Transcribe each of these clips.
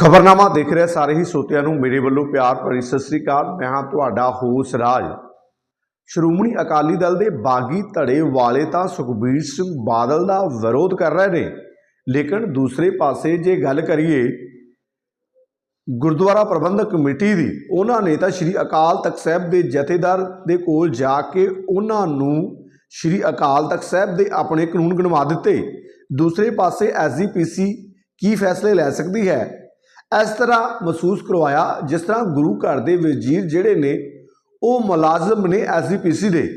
ਖਬਰਨਾਮਾ ਦੇਖ ਰਿਹਾ, ਸਾਰੇ ਹੀ ਸੋਤਿਆਂ ਨੂੰ ਮੇਰੇ ਵੱਲੋਂ ਪਿਆਰ ਭਰੀ ਸਤਿ ਸ੍ਰੀ ਅਕਾਲ। ਮੈਂ ਹਾਂ ਤੁਹਾਡਾ ਹੋਸ ਰਾਜ। ਸ਼੍ਰੋਮਣੀ ਅਕਾਲੀ ਦਲ ਦੇ ਬਾਗੀ ਧੜੇ ਵਾਲੇ ਤਾਂ ਸੁਖਬੀਰ ਸਿੰਘ ਬਾਦਲ ਦਾ ਵਿਰੋਧ ਕਰ ਰਹੇ ਨੇ। ਲੇਕਿਨ ਦੂਸਰੇ ਪਾਸੇ ਜੇ ਗੱਲ ਕਰੀਏ, ਗੁਰਦੁਆਰਾ ਪ੍ਰਬੰਧਕ ਕਮੇਟੀ ਦੀ, ਉਹਨਾਂ ਨੇ ਤਾਂ ਸ਼੍ਰੀ ਅਕਾਲ ਤਖਤ ਸਾਹਿਬ ਦੇ ਜਥੇਦਾਰ ਦੇ ਕੋਲ ਜਾ ਕੇ ਉਹਨਾਂ ਨੂੰ ਸ਼੍ਰੀ ਅਕਾਲ ਤਖਤ ਸਾਹਿਬ ਦੇ ਆਪਣੇ ਕਾਨੂੰਨ ਗਣਵਾ ਦਿੱਤੇ। ਦੂਸਰੇ ਪਾਸੇ ਐਸਜੀਪੀਸੀ ਕੀ ਫੈਸਲੇ ਲੈ ਸਕਦੀ ਹੈ? ਇਸ ਤਰ੍ਹਾਂ ਮਹਿਸੂਸ ਕਰਵਾਇਆ ਜਿਸ ਤਰ੍ਹਾਂ ਗੁਰੂ ਘਰ ਦੇ ਵਜ਼ੀਰ ਜਿਹੜੇ ਨੇ ਉਹ ਮੁਲਾਜ਼ਮ ਨੇ ਐਸਜੀਪੀਸੀ ਦੇ।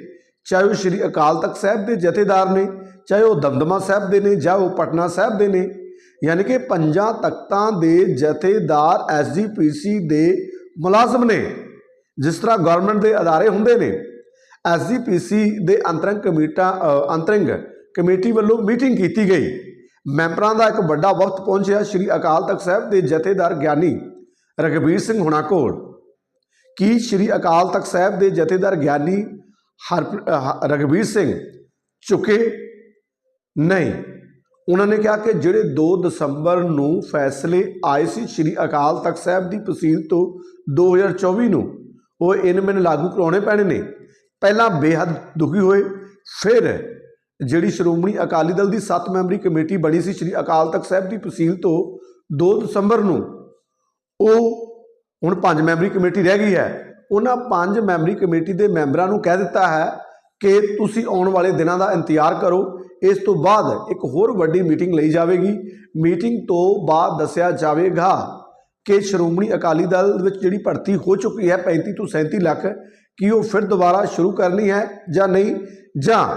ਚਾਹੇ ਉਹ ਸ਼੍ਰੀ ਅਕਾਲ ਤਖਤ ਸਾਹਿਬ ਦੇ ਜਥੇਦਾਰ ਨੇ ਚਾਹੇ ਉਹ ਦਮਦਮਾ ਸਾਹਿਬ ਦੇ ਨੇ ਜਾਂ ਉਹ ਪਟਨਾ ਸਾਹਿਬ ਦੇ ਨੇ ਯਾਨੀ ਕਿ ਪੰਜਾਂ ਤਖਤਾਂ ਦੇ ਜਥੇਦਾਰ ਐਸਜੀਪੀਸੀ ਦੇ ਮੁਲਾਜ਼ਮ ਨੇ ਜਿਸ ਤਰ੍ਹਾਂ ਗਵਰਨਮੈਂਟ ਦੇ ਅਦਾਰੇ ਹੁੰਦੇ ਨੇ ਐਸਜੀਪੀਸੀ ਦੇ ਅੰਤਰੰਗ ਕਮੇਟਾ ਅ, ਅੰਤਰੰਗ ਕਮੇਟੀ ਵੱਲੋਂ ਮੀਟਿੰਗ ਕੀਤੀ ਗਈ। ਮੈਂਬਰਾਂ ਦਾ ਇੱਕ ਵੱਡਾ ਵਕਤ ਪਹੁੰਚਿਆ ਸ਼੍ਰੀ ਅਕਾਲ ਤਖਤ ਸਾਹਿਬ ਦੇ ਜਥੇਦਾਰ ਗਿਆਨੀ ਰਘਬੀਰ ਸਿੰਘ ਹੁਣਾ ਕੋਲ। ਕੀ ਸ਼੍ਰੀ ਅਕਾਲ ਤਖਤ ਸਾਹਿਬ ਦੇ ਜਥੇਦਾਰ ਗਿਆਨੀ ਹਰ ਰਘਬੀਰ ਸਿੰਘ ਝੁਕੇ? ਨਹੀਂ। ਉਹਨਾਂ ਨੇ ਕਿਹਾ ਕਿ ਜਿਹੜੇ 2 ਦਸੰਬਰ ਨੂੰ ਫੈਸਲੇ ਆਏ ਸੀ ਸ਼੍ਰੀ ਅਕਾਲ ਤਖਤ ਸਾਹਿਬ ਦੀ ਤਹਿਸੀਲ ਤੋਂ 2024 ਨੂੰ, ਉਹ ਇਨ ਮੈਨੂੰ ਲਾਗੂ ਕਰਾਉਣੇ ਪੈਣੇ ਨੇ। ਪਹਿਲਾਂ ਬੇਹੱਦ ਦੁਖੀ ਹੋਏ, ਫਿਰ ਜਿਹੜੀ ਸ਼੍ਰੋਮਣੀ ਅਕਾਲੀ ਦਲ ਦੀ 7 ਮੈਂਬਰੀ ਕਮੇਟੀ ਬਣੀ ਸੀ ਸ਼੍ਰੀ ਅਕਾਲ ਤਖਤ ਸਾਹਿਬ ਦੀ ਤਹਿਸੀਲ ਤੋਂ 2 ਦਸੰਬਰ ਨੂੰ, ਉਹ ਹੁਣ 5 ਮੈਂਬਰੀ ਕਮੇਟੀ ਰਹਿ ਗਈ ਹੈ। ਉਹਨਾਂ 5 ਮੈਂਬਰੀ ਕਮੇਟੀ ਦੇ ਮੈਂਬਰਾਂ ਨੂੰ ਕਹਿ ਦਿੱਤਾ ਹੈ ਕਿ ਤੁਸੀਂ ਆਉਣ ਵਾਲੇ ਦਿਨਾਂ ਦਾ ਇੰਤਜ਼ਾਰ ਕਰੋ। ਇਸ ਤੋਂ ਬਾਅਦ ਇੱਕ ਹੋਰ ਵੱਡੀ ਮੀਟਿੰਗ ਲਈ ਜਾਵੇਗੀ। ਮੀਟਿੰਗ ਤੋਂ ਬਾਅਦ ਦੱਸਿਆ ਜਾਵੇਗਾ ਕਿ ਸ਼੍ਰੋਮਣੀ ਅਕਾਲੀ ਦਲ ਵਿੱਚ ਜਿਹੜੀ ਭਰਤੀ ਹੋ ਚੁੱਕੀ ਹੈ 35 ਤੋਂ 37 ਲੱਖ, ਕੀ ਉਹ ਫਿਰ ਦੁਬਾਰਾ ਸ਼ੁਰੂ ਕਰਨੀ ਹੈ ਜਾਂ ਨਹੀਂ? ਜਾਂ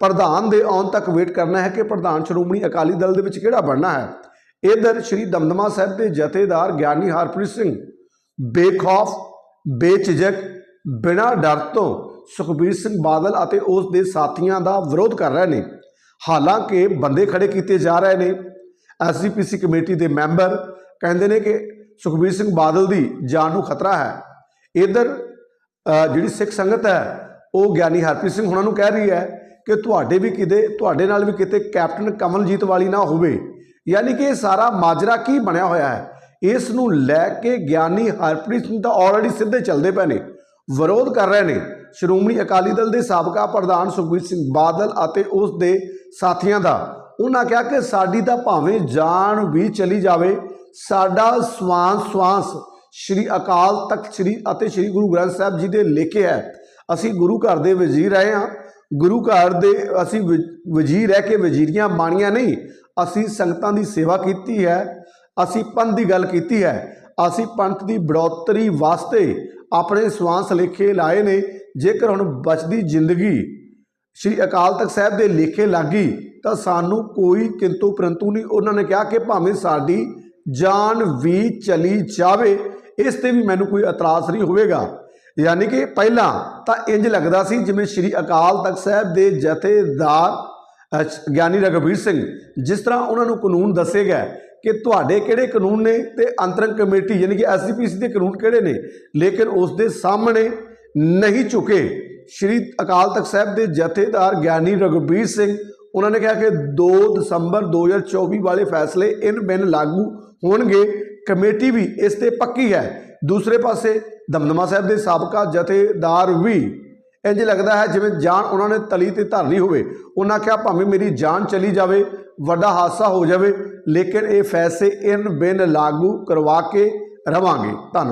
ਪ੍ਰਧਾਨ ਦੇ ਆਉਣ ਤੱਕ ਵੇਟ ਕਰਨਾ ਹੈ ਕਿ ਪ੍ਰਧਾਨ ਸ਼੍ਰੋਮਣੀ ਅਕਾਲੀ ਦਲ ਦੇ ਵਿੱਚ ਕਿਹੜਾ ਬਣਨਾ ਹੈ? ਇਧਰ ਸ਼੍ਰੀ ਦਮਦਮਾ ਸਾਹਿਬ ਦੇ ਜਥੇਦਾਰ ਗਿਆਨੀ ਹਰਪ੍ਰੀਤ ਸਿੰਘ, ਬੇਖੌਫ ਬੇਚਿਜਕ ਬਿਨਾਂ ਡਰ ਤੋਂ ਸੁਖਬੀਰ ਸਿੰਘ ਬਾਦਲ ਅਤੇ ਉਸ ਦੇ ਸਾਥੀਆਂ ਦਾ ਵਿਰੋਧ ਕਰ ਰਹੇ ਨੇ। ਹਾਲਾਂਕਿ ਬੰਦੇ ਖੜੇ ਕੀਤੇ ਜਾ ਰਹੇ ਨੇ। ਐਸਜੀਪੀਸੀ ਕਮੇਟੀ ਦੇ ਮੈਂਬਰ ਕਹਿੰਦੇ ਨੇ ਕਿ ਸੁਖਬੀਰ ਸਿੰਘ ਬਾਦਲ ਦੀ ਜਾਨ ਨੂੰ ਖਤਰਾ ਹੈ। ਇਧਰ ਜਿਹੜੀ ਸਿੱਖ ਸੰਗਤ ਹੈ, ਉਹ ਗਿਆਨੀ ਹਰਪ੍ਰੀਤ ਸਿੰਘ ਉਹਨਾਂ ਨੂੰ ਕਹਿ ਰਹੀ ਹੈ ਕਿ ਤੁਹਾਡੇ ਵੀ ਕਿਤੇ, ਤੁਹਾਡੇ ਨਾਲ ਵੀ ਕਿਤੇ ਕੈਪਟਨ ਕਮਲਜੀਤ ਵਾਲੀ ਨਾ ਹੋਵੇ। ਯਾਨੀ ਕਿ ਇਹ ਸਾਰਾ ਮਾਜਰਾ ਕੀ ਬਣਿਆ ਹੋਇਆ ਹੈ? ਇਸ ਨੂੰ ਲੈ ਕੇ ਗਿਆਨੀ ਹਰਪ੍ਰੀਤ ਸਿੰਘ ਤਾਂ ਆਲਰੇਡੀ ਸਿੱਧੇ ਚੱਲਦੇ ਪਏ ਨੇ, ਵਿਰੋਧ ਕਰ ਰਹੇ ਨੇ। ਸ਼੍ਰੋਮਣੀ ਅਕਾਲੀ ਦਲ ਦੇ ਸਾਬਕਾ ਪ੍ਰਧਾਨ ਸੁਖਬੀਰ ਸਿੰਘ ਬਾਦਲ ਅਤੇ ਉਸ ਦੇ ਸਾਥੀਆਂ ਦਾ। ਉਹਨਾਂ ਕਿਹਾ ਕਿ ਸਾਡੀ ਤਾਂ ਭਾਵੇਂ ਜਾਨ ਵੀ ਚਲੀ ਜਾਵੇ, ਸਾਡਾ ਸਵਾਂਸ ਸਵਾਂਸ ਸ਼੍ਰੀ ਅਕਾਲ ਤਖਤ ਸ਼੍ਰੀ ਅਤੇ ਸ਼੍ਰੀ ਗੁਰੂ ਗ੍ਰੰਥ ਸਾਹਿਬ ਜੀ ਦੇ ਲਿਖੇ ਹੈ। ਅਸੀਂ ਗੁਰੂ ਘਰ ਦੇ ਵਜ਼ੀਰ ਰਹੇ ਹਾਂ ਗੁਰੂ ਘਰ ਦੇ ਅਸੀਂ ਵ- ਵਜ਼ੀਰ ਰਹਿ ਕੇ ਵਜ਼ੀਰੀਆਂ ਬਾਣੀਆਂ ਨਹੀਂ, ਅਸੀਂ ਸੰਗਤਾਂ ਦੀ ਸੇਵਾ ਕੀਤੀ ਹੈ, ਅਸੀਂ ਪੰਥ ਦੀ ਗੱਲ ਕੀਤੀ ਹੈ, ਅਸੀਂ ਪੰਥ ਦੀ ਬੜੋਤਰੀ ਵਾਸਤੇ ਆਪਣੇ ਸਵਾਂਸ ਲੇਖੇ ਲਾਏ ਨੇ, ਜੇਕਰ ਹੁਣ ਬਚਦੀ ਜ਼ਿੰਦਗੀ ਸ਼੍ਰੀ ਅਕਾਲ ਤਖਤ ਸਾਹਿਬ ਦੇ ਲੇਖੇ ਲੱਗੀ, ਤਾਂ ਸਾਨੂੰ ਕੋਈ ਕਿੰਤੂ ਪਰੰਤੂ ਨਹੀਂ, ਉਹਨਾਂ ਨੇ ਕਿਹਾ ਕਿ ਭਾਵੇਂ ਸਾਡੀ ਜਾਨ ਵੀ ਚਲੀ ਜਾਵੇ, ਇਸ ਤੇ ਵੀ ਮੈਨੂੰ ਕੋਈ ਇਤਰਾਜ਼ ਨਹੀਂ ਹੋਵੇਗਾ। ਯਾਨੀ ਕਿ ਪਹਿਲਾਂ ਤਾਂ ਇੰਜ ਲੱਗਦਾ ਸੀ ਜਿਵੇਂ ਸ਼੍ਰੀ ਅਕਾਲ ਤਖਤ ਸਾਹਿਬ ਦੇ ਜਥੇਦਾਰ ਗਿਆਨੀ ਰਘਬੀਰ ਸਿੰਘ, ਜਿਸ ਤਰ੍ਹਾਂ ਉਹਨਾਂ ਨੂੰ ਕਾਨੂੰਨ ਦੱਸੇ ਗਏ ਕਿ ਤੁਹਾਡੇ ਕਿਹੜੇ ਕਾਨੂੰਨ ਨੇ ਤੇ ਅੰਤਰੰਗ ਕਮੇਟੀ ਯਾਨੀ ਕਿ ਐਸਜੀਪੀਸੀ ਦੇ ਕਾਨੂੰਨ ਕਿਹੜੇ ਨੇ, ਲੇਕਿਨ ਉਸ ਦੇ ਸਾਹਮਣੇ ਨਹੀਂ ਝੁਕੇ ਸ਼੍ਰੀ ਅਕਾਲ ਤਖਤ ਸਾਹਿਬ ਦੇ ਜਥੇਦਾਰ ਗਿਆਨੀ ਰਘਬੀਰ ਸਿੰਘ। ਉਹਨਾਂ ਨੇ ਕਿਹਾ ਕਿ 2 ਦਸੰਬਰ 2024 ਵਾਲੇ ਫੈਸਲੇ ਇਨ ਬਿਨ ਲਾਗੂ ਹੋਣਗੇ, ਕਮੇਟੀ ਵੀ ਇਸ ਤੇ ਪੱਕੀ ਹੈ। ਦੂਸਰੇ ਪਾਸੇ ਦਮਦਮਾ ਸਾਹਿਬ ਦੇ ਸਾਬਕਾ ਜਥੇਦਾਰ ਵੀ ਇੰਜ ਲੱਗਦਾ ਹੈ ਜਿਵੇਂ ਜਾਨ ਉਹਨਾਂ ਨੇ ਤਲੀ ਤੇ ਧਰ ਲਈ ਹੋਵੇ। ਉਹਨਾਂ ਕਿਹਾ, ਭਾਵੇਂ ਮੇਰੀ ਜਾਨ ਚਲੀ ਜਾਵੇ, ਵੱਡਾ ਹਾਦਸਾ ਹੋ ਜਾਵੇ, ਲੇਕਿਨ ਇਹ ਫੈਸਲੇ ਇਨ ਬਿਨ ਲਾਗੂ ਕਰਵਾ ਕੇ ਰਵਾਂਗੇ। ਧੰਨਵਾਦ।